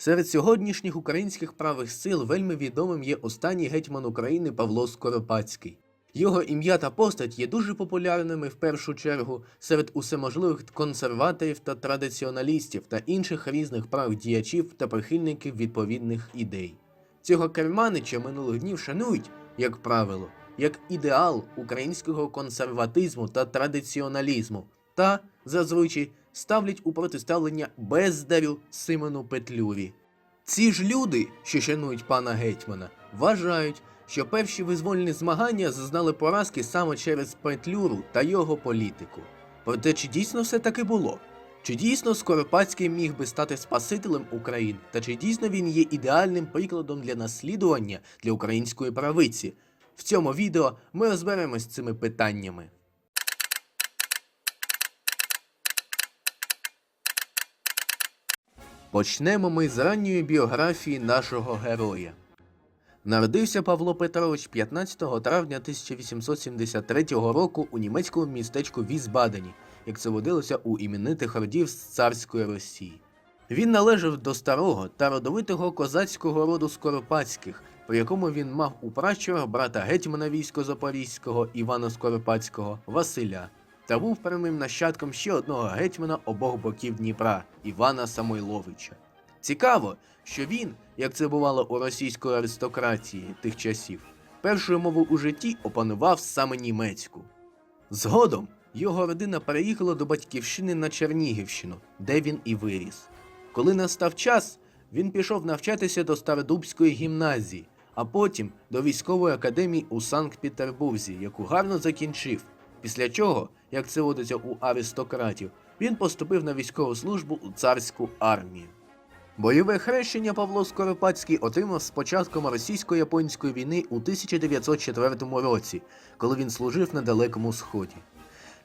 Серед сьогоднішніх українських правих сил вельми відомим є останній гетьман України Павло Скоропадський. Його ім'я та постать є дуже популярними в першу чергу серед усеможливих консерваторів та традиціоналістів та інших різних прав діячів та прихильників відповідних ідей. Цього керманича минулих днів шанують, як правило, як ідеал українського консерватизму та традиціоналізму, та зазвичай ставлять у протиставлення бездарю Симону Петлюрі. Ці ж люди, що шанують пана гетьмана, вважають, що перші визвольні змагання зазнали поразки саме через Петлюру та його політику. Проте чи дійсно все таки було? Чи дійсно Скоропадський міг би стати спасителем України, та чи дійсно він є ідеальним прикладом для наслідування для української правиці? В цьому відео ми розберемось з цими питаннями. Почнемо ми з ранньої біографії нашого героя. Народився Павло Петрович 15 травня 1873 року у німецькому містечку Візбадені, як це водилося у іменитих родів з царської Росії. Він належав до старого та родовитого козацького роду Скоропадських, при якому він мав у пращурах брата гетьмана військо Запорізького Івана Скоропадського Василя та був прямим нащадком ще одного гетьмана обох боків Дніпра Івана Самойловича. Цікаво, що він, як це бувало у російської аристократії тих часів, першою мову у житті опанував саме німецьку. Згодом його родина переїхала до батьківщини на Чернігівщину, де він і виріс. Коли настав час, він пішов навчатися до Стародубської гімназії, а потім до військової академії у Санкт-Петербурзі, яку гарно закінчив. Після чого, як це водиться у аристократів, він поступив на військову службу у царську армію. Бойове хрещення Павло Скоропадський отримав з початком російсько-японської війни у 1904 році, коли він служив на Далекому Сході.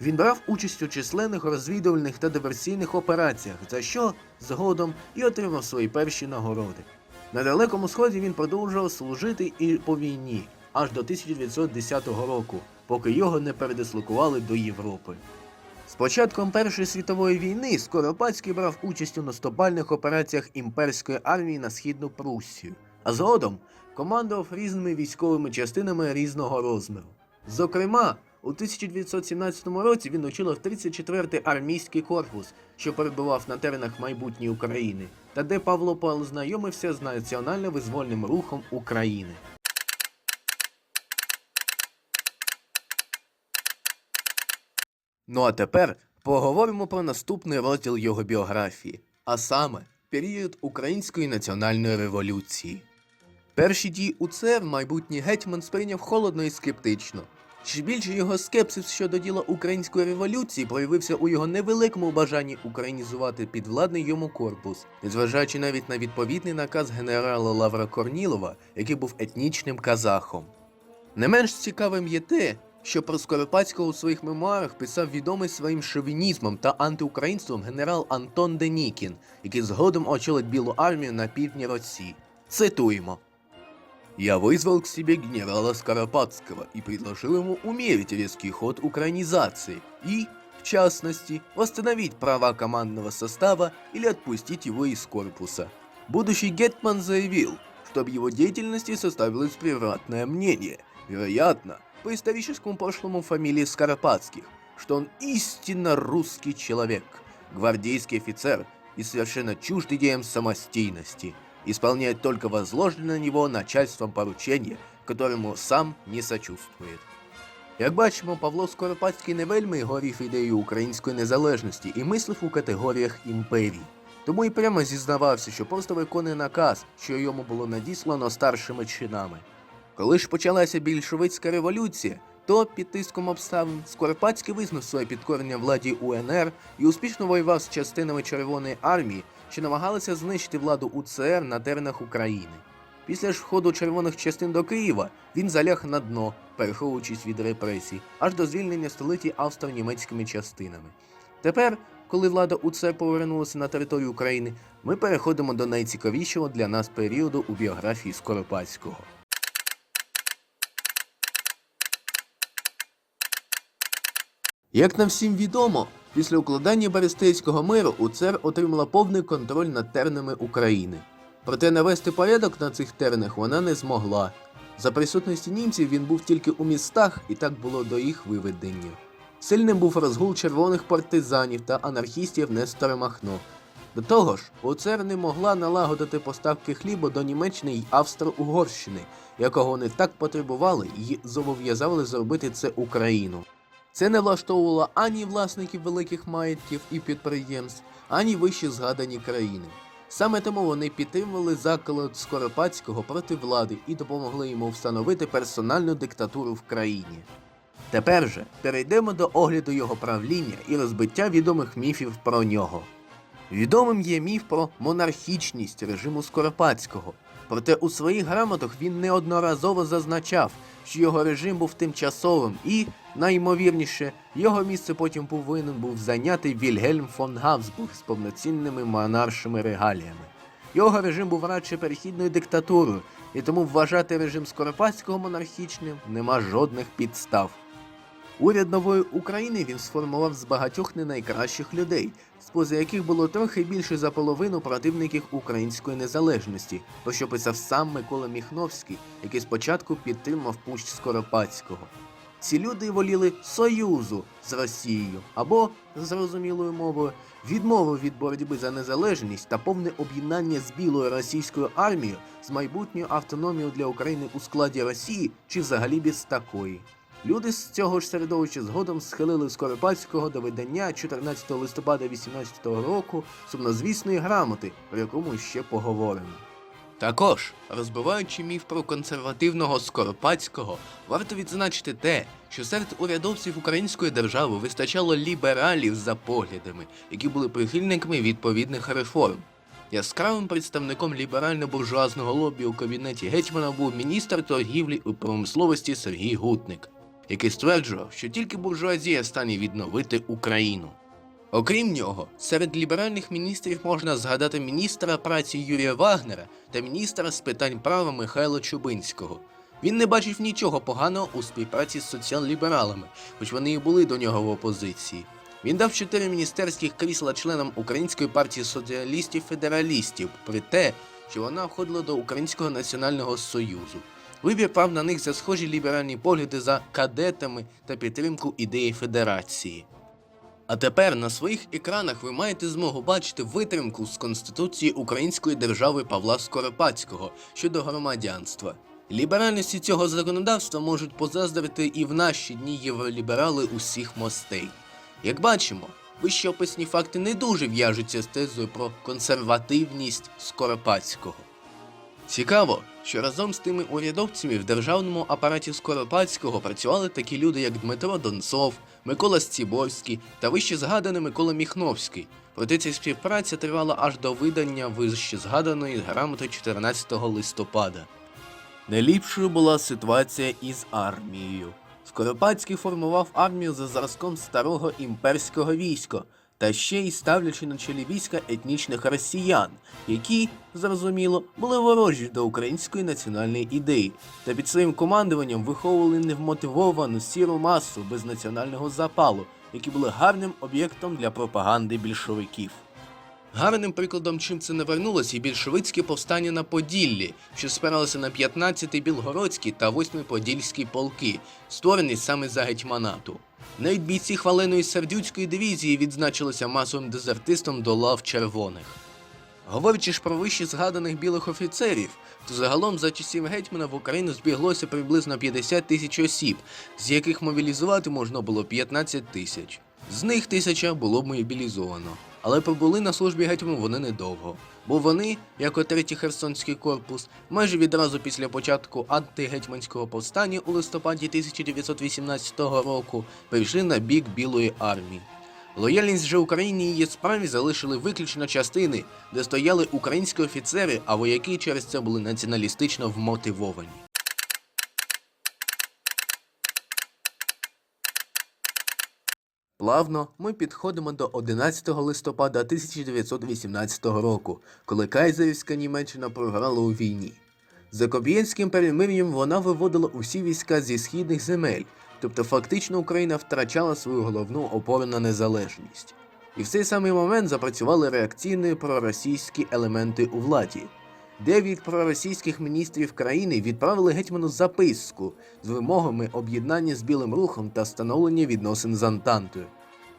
Він брав участь у численних розвідувальних та диверсійних операціях, за що згодом і отримав свої перші нагороди. На Далекому Сході він продовжував служити і по війні аж до 1910 року, поки його не передислокували до Європи. З початком Першої світової війни Скоропадський брав участь у наступальних операціях імперської армії на східну Пруссію, а згодом командував різними військовими частинами різного розміру. Зокрема, у 1917 році він очолив 34-й армійський корпус, що перебував на теренах майбутньої України, та де Павло познайомився з національно-визвольним рухом України. Ну а тепер поговоримо про наступний розділ його біографії, а саме період Української національної революції. Перші дії УЦР майбутній гетьман сприйняв холодно і скептично. Чи більше його скепсис щодо діла української революції проявився у його невеликому бажанні українізувати підвладний йому корпус, незважаючи навіть на відповідний наказ генерала Лавра Корнілова, який був етнічним казахом. Не менш цікавим є те, що про Скоропадського у своїх мемуарах писав відомий своїм шовінізмом та антиукраїнством генерал Антон Денікін, який згодом очолить Білу армію на півдні Росії. Цитуємо. Я вызвал к себе генерала Скоропадского и предложил ему умерить резкий ход украинизации и, в частности, восстановить права командного состава или отпустить его из корпуса. Будущий гетман заявил, что об его деятельности составилось превратное мнение, вероятно, по историческому прошлому фамилии Скоропадских, что он истинно русский человек, гвардейский офицер и совершенно чужд идеям самостийности, исполняет только возложенное на него начальством поручения, которому сам не сочувствует. Як бачимо, Павло Скоропадський не вельми горів ідеєю української незалежності і мислив у категоріях імперій. Тому і прямо зізнавався, що просто виконує наказ, що йому було надіслано старшими чинами. Коли ж почалася більшовицька революція, то під тиском обставин Скоропадський визнав своє підкорення владі УНР і успішно воював з частинами Червоної армії, що намагалися знищити владу УЦР на теренах України. Після ж входу червоних частин до Києва він заляг на дно, переховуючись від репресій, аж до звільнення столиці австро-німецькими частинами. Тепер, коли влада УЦР повернулася на територію України, ми переходимо до найцікавішого для нас періоду у біографії Скоропадського. Як нам всім відомо, після укладання Берестейського миру УЦР отримала повний контроль над теренами України. Проте навести порядок на цих теренах вона не змогла. За присутності німців він був тільки у містах, і так було до їх виведення. Сильним був розгул червоних партизанів та анархістів Нестора Махно. До того ж, УЦР не могла налагодити поставки хлібу до Німеччини й Австро-Угорщини, якого вони так потребували і зобов'язали зробити це Україну. Це не влаштовувало ані власників великих маєтків і підприємств, ані вище згадані країни. Саме тому вони підтримували заколот Скоропадського проти влади і допомогли йому встановити персональну диктатуру в країні. Тепер же перейдемо до огляду його правління і розбиття відомих міфів про нього. Відомим є міф про монархічність режиму Скоропадського. Проте у своїх грамотах він неодноразово зазначав, що його режим був тимчасовим і, найімовірніше, його місце потім повинен був зайняти Вільгельм фон Габсбург з повноцінними монаршими регаліями. Його режим був радше перехідною диктатурою, і тому вважати режим Скоропадського монархічним нема жодних підстав. Уряд нової України він сформував з багатьох не найкращих людей, споза яких було трохи більше за половину противників української незалежності, про що писав сам Микола Міхновський, який спочатку підтримав пущ Скоропадського. Ці люди воліли союзу з Росією або, зрозумілою мовою, відмову від боротьби за незалежність та повне об'єднання з білою російською армією з майбутньою автономією для України у складі Росії чи взагалі без такої. Люди з цього ж середовища згодом схилили Скоропадського до видання 14 листопада 18 року сумнозвісної грамоти, про яку ми ще поговоримо. Також, розбиваючи міф про консервативного Скоропадського, варто відзначити те, що серед урядовців української держави вистачало лібералів за поглядами, які були прихильниками відповідних реформ. Яскравим представником ліберально-буржуазного лобі у кабінеті гетьмана був міністр торгівлі і промисловості Сергій Гутник, який стверджував, що тільки буржуазія стане відновити Україну. Окрім нього, серед ліберальних міністрів можна згадати міністра праці Юрія Вагнера та міністра з питань права Михайла Чубинського. Він не бачив нічого поганого у співпраці з соціал-лібералами, хоч вони і були до нього в опозиції. Він дав чотири міністерських крісла членам Української партії соціалістів-федералістів, при те, що вона входила до Українського національного союзу. Вибір прав на них за схожі ліберальні погляди за кадетами та підтримку ідеї федерації. А тепер на своїх екранах ви маєте змогу бачити витримку з Конституції Української держави Павла Скоропадського щодо громадянства. Ліберальності цього законодавства можуть позаздрити і в наші дні євроліберали усіх мостей. Як бачимо, вище описані факти не дуже в'яжуться з тезою про консервативність Скоропадського. Цікаво, що разом з тими урядовцями в державному апараті Скоропадського працювали такі люди, як Дмитро Донцов, Микола Сціборський та вище згаданий Микола Міхновський. Проте ця співпраця тривала аж до видання вище згаданої грамоти 14 листопада. Найліпшою була ситуація із армією. Скоропадський формував армію за зразком старого імперського війська, та ще й ставлячи на чолі війська етнічних росіян, які, зрозуміло, були ворожі до української національної ідеї, та під своїм командуванням виховували невмотивовану сіру масу без національного запалу, які були гарним об'єктом для пропаганди більшовиків. Гарним прикладом, чим це не вернулося, і більшовицьке повстання на Поділлі, що спиралося на 15-й Білгородський та 8-й Подільський полки, створені саме за гетьманату. Навіть бійці хваленої сердюцької дивізії відзначилися масовим дезертистом до лав червоних. Говорячи ж про вище згаданих білих офіцерів, то загалом за часів гетьмана в Україну збіглося приблизно 50 тисяч осіб, з яких мобілізувати можна було 15 тисяч. З них тисяча було мобілізовано. Але пробули на службі гетьману вони недовго, бо вони, як і третій Херсонський корпус, майже відразу після початку антигетьманського повстання у листопаді 1918 року перейшли на бік Білої армії. Лояльність же Україні її справі залишили виключно частини, де стояли українські офіцери, а вояки через це були націоналістично вмотивовані. Плавно ми підходимо до 11 листопада 1918 року, коли Кайзерівська Німеччина програла у війні. За Коб'єнським перемир'ям вона виводила усі війська зі східних земель, тобто фактично Україна втрачала свою головну опору на незалежність. І в цей самий момент запрацювали реакційні проросійські елементи у владі. Дев'ять проросійських міністрів країни відправили гетьману записку з вимогами об'єднання з Білим рухом та встановлення відносин з Антантою.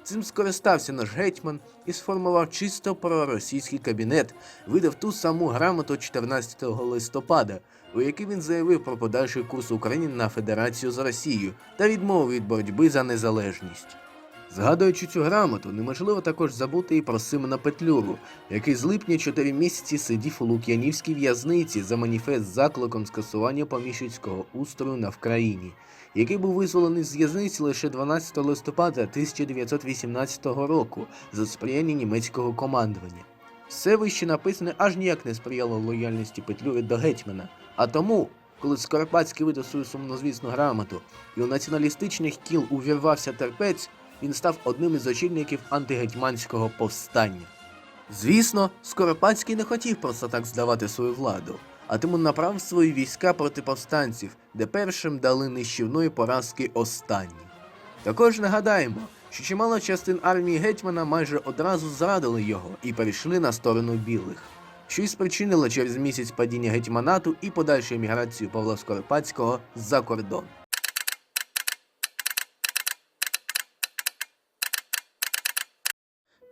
Цим скористався наш гетьман і сформував чисто проросійський кабінет, видав ту саму грамоту 14 листопада, у якій він заявив про подальший курс України на федерацію з Росією та відмову від боротьби за незалежність. Згадуючи цю грамоту, неможливо також забути і про Симона Петлюру, який з липня 4 місяці сидів у Лук'янівській в'язниці за маніфест закликом скасування поміщицького устрою на Вкраїні, який був визволений з в'язниці лише 12 листопада 1918 року за сприяння німецького командування. Все вище написане аж ніяк не сприяло лояльності Петлюри до гетьмана, а тому, коли Скоропадський видав свою сумнозвісну грамоту і у націоналістичних кіл увірвався терпець, він став одним із очільників антигетьманського повстання. Звісно, Скоропадський не хотів просто так здавати свою владу, а тому направив свої війська проти повстанців, де першим дали нищівної поразки останні. Також нагадаємо, що чимало частин армії гетьмана майже одразу зрадили його і перейшли на сторону білих, що й спричинило через місяць падіння гетьманату і подальшу еміграцію Павла Скоропадського за кордон.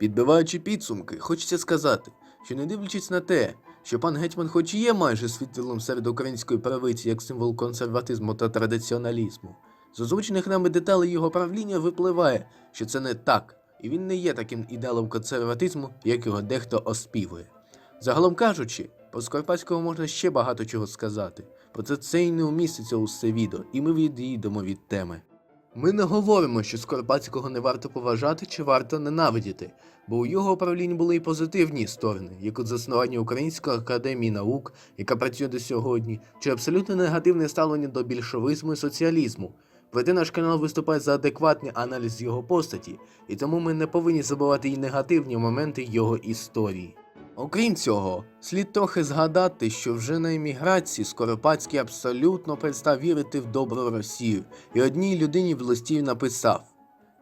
Підбиваючи підсумки, хочеться сказати, що не дивлячись на те, що пан гетьман хоч і є майже світилом серед української правиці як символ консерватизму та традиціоналізму, з озвучених нами деталей його правління випливає, що це не так, і він не є таким ідеалом консерватизму, як його дехто оспівує. Загалом кажучи, про Скорпатського можна ще багато чого сказати, проте це й не уміститься у це відео, і ми відійдемо від теми. Ми не говоримо, що Скоропадського не варто поважати чи варто ненавидіти, бо у його управлінні були і позитивні сторони, як от заснування Української академії наук, яка працює до сьогодні, чи абсолютно негативне ставлення до більшовизму і соціалізму. Проте наш канал виступає за адекватний аналіз його постаті, і тому ми не повинні забувати і негативні моменти його історії. Окрім цього, слід трохи згадати, що вже на еміграції Скоропадський абсолютно перестав вірити в добру Росію, і одній людині в листі написав: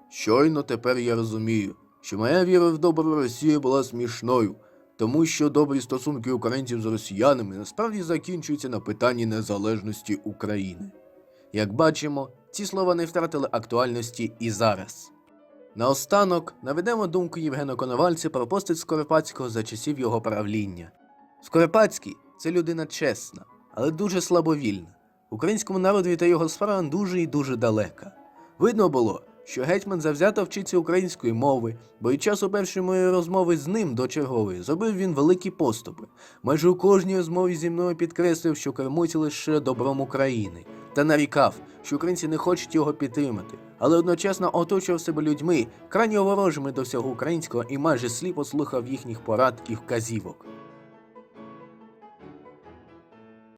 Щойно тепер я розумію, що моя віра в добру Росію була смішною, тому що добрі стосунки українців з росіянами насправді закінчуються на питанні незалежності України. Як бачимо, ці слова не втратили актуальності і зараз. Наостанок наведемо думку Євгена Коновальця про постать Скоропадського за часів його правління. Скоропадський це людина чесна, але дуже слабовільна. Українському народові та його справам дуже і дуже далека. Видно було, що гетьман завзято вчиться української мови, бо й часу першої моєї розмови з ним до чергової зробив він великі поступи. Майже у кожній розмові зі мною підкреслив, що кермується лише добром України, та нарікав, що українці не хочуть його підтримати, але одночасно оточував себе людьми, крайньо ворожими до всього українського і майже сліпо слухав їхніх порад і вказівок.